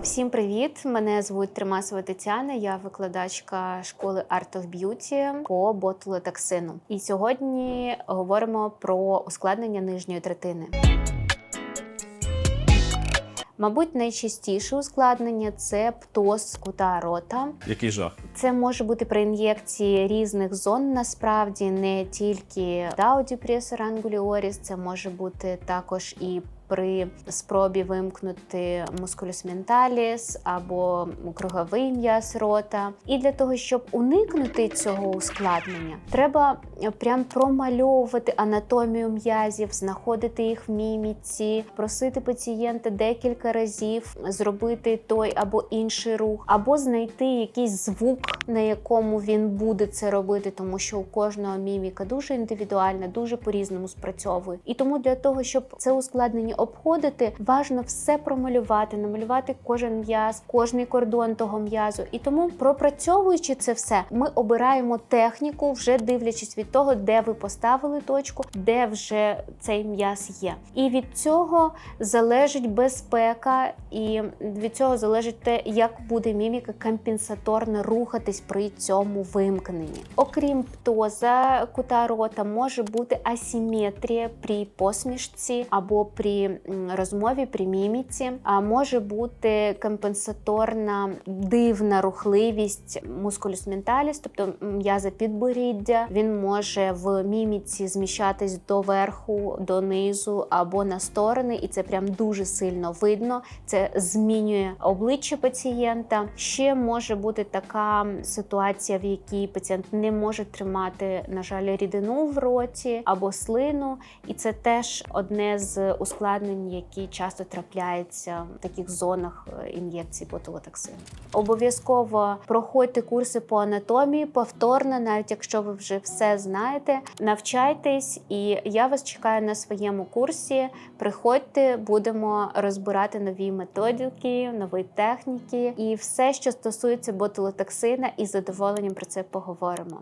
Всім привіт! Мене звуть Тримасова Тетяна. Я викладачка школи Art of Beauty по ботулотоксину. І сьогодні говоримо про ускладнення нижньої третини. Мабуть, найчастіше ускладнення це птоз кута рота. Який жах? Це може бути при ін'єкції різних зон, насправді не тільки даудіпресор ангуліоріс, це може бути також і при спробі вимкнути мускулюс менталіс або круговий м'яз рота. І для того, щоб уникнути цього ускладнення, треба прям промальовувати анатомію м'язів, знаходити їх в міміці, просити пацієнта декілька разів зробити той або інший рух, або знайти якийсь звук, на якому він буде це робити, тому що у кожного міміка дуже індивідуальна, дуже по-різному спрацьовує. І тому для того, щоб це ускладнення обходити, важно все промалювати, намалювати кожен м'яз, кожний кордон того м'язу. І тому, пропрацьовуючи це все, ми обираємо техніку, вже дивлячись від того, де ви поставили точку, де вже цей м'яз є. І від цього залежить безпека, і від цього залежить те, як буде міміка компенсаторно рухатись при цьому вимкненні. Окрім птоза кута рота, може бути асиметрія при посмішці або при розмові, при міміці, а може бути компенсаторна дивна рухливість мускулюс менталіс, тобто м'яза підборіддя. Він може в міміці зміщатись до верху, донизу або на сторони, і це прям дуже сильно видно. Це змінює обличчя пацієнта. Ще може бути така ситуація, в якій пацієнт не може тримати, на жаль, рідину в роті або слину, і це теж одне з ускладнень, які часто трапляються в таких зонах е, ін'єкцій ботулотоксину. Обов'язково проходьте курси по анатомії повторно, навіть якщо ви вже все знаєте. Навчайтесь, і я вас чекаю на своєму курсі. Приходьте, будемо розбирати нові методики, нові техніки і все, що стосується ботулотоксина, і з задоволенням про це поговоримо.